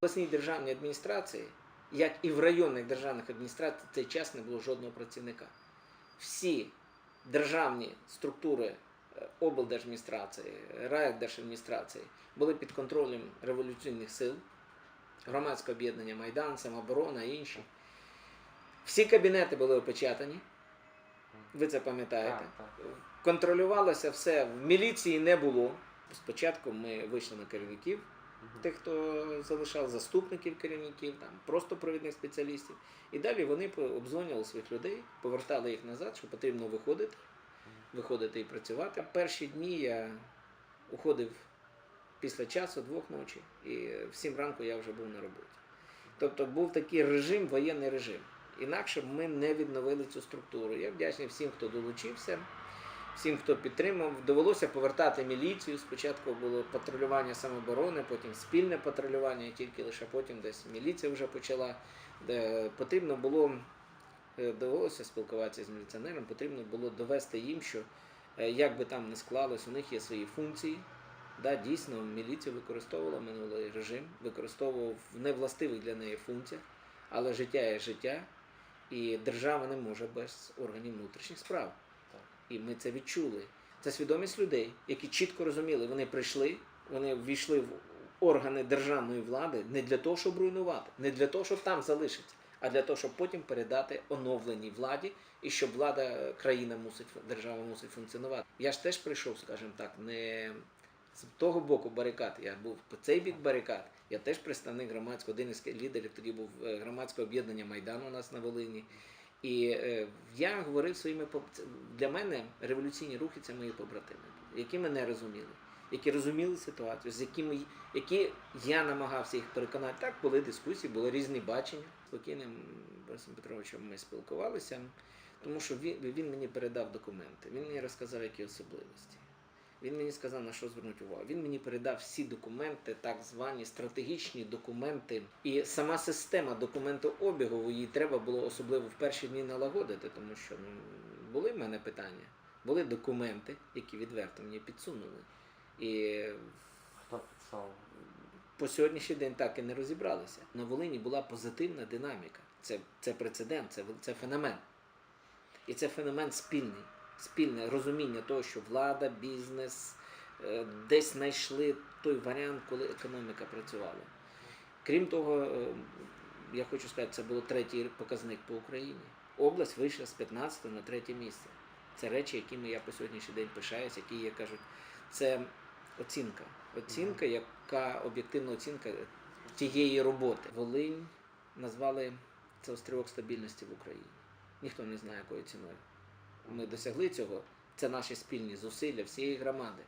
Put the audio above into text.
обласній державній адміністрації, як і в районних державних адміністраціях, в цей час не було жодного працівника. Всі державні структури е, облдержадміністрації, райдержадміністрації були під контролем революційних сил, громадське об'єднання Майдан, самооборона і інші. Всі кабінети були опечатані. Ви це пам'ятаєте? Контролювалося все. В міліції не було. Спочатку ми вийшли на керівників. Тих, хто залишав заступників керівників, там просто провідних спеціалістів. І далі вони обдзвонювали своїх людей, повертали їх назад, що потрібно виходити, виходити і працювати. Перші дні я уходив після часу, двох ночі, і в сім ранку я вже був на роботі. Тобто був такий режим, воєнний режим. Інакше б ми не відновили цю структуру. Я вдячний всім, хто долучився, всім, хто підтримав. Довелося повертати міліцію. Спочатку було патрулювання самооборони, потім спільне патрулювання, і тільки лише потім десь міліція вже почала. Потрібно було, е, довелося спілкуватися з міліціонером, потрібно було довести їм, що е, як би там не склалось, у них є свої функції. Да, дійсно, міліція використовувала минулий режим, використовував в невластивих для неї функціях, але життя є життя, і держава не може без органів внутрішніх справ. І ми це відчули. Це свідомість людей, які чітко розуміли, вони прийшли, вони ввійшли в органи державної влади не для того, щоб руйнувати, не для того, щоб там залишитися, а для того, щоб потім передати оновленій владі і щоб влада, е, країна мусить, держава мусить функціонувати. Я ж теж прийшов, скажімо так, не з того боку барикад. Я був по цей бік барикад. Я теж представник громадського, один із лідерів тоді був е, громадського об'єднання Майдану у нас на Волині. І е, я говорив своїми для мене революційні рухи це мої побратими, які мене розуміли, які розуміли ситуацію, з якими які я намагався їх переконати. Так були дискусії, були різні бачення. Спокійним Борисом Петровичем ми спілкувалися, тому що він, він мені передав документи. Він мені розказав, які особливості. Він мені сказав, на що звернути увагу. Він мені передав всі документи, так звані стратегічні документи. І сама система документообігу її треба було особливо в перші дні налагодити, тому що ну, були в мене питання, були документи, які відверто мені підсунули. І Хто підсовував? по сьогоднішній день так і не розібралися. На Волині була позитивна динаміка. Це, це прецедент, це, це феномен. І це феномен спільний, спільне розуміння того, що влада, бізнес е, десь знайшли той варіант, коли економіка працювала. Крім того, е, я хочу сказати, це було третій показник по Україні. Область вийшла з 15 на третє місце. Це речі, якими я по сьогоднішній день пишаюся, які я кажу, це оцінка. Оцінка, яка об'єктивна оцінка тієї роботи. Волинь назвали це острівок стабільності в Україні. Ніхто не знає, якою ціною. Ми досягли цього. Це наші спільні зусилля всієї громади.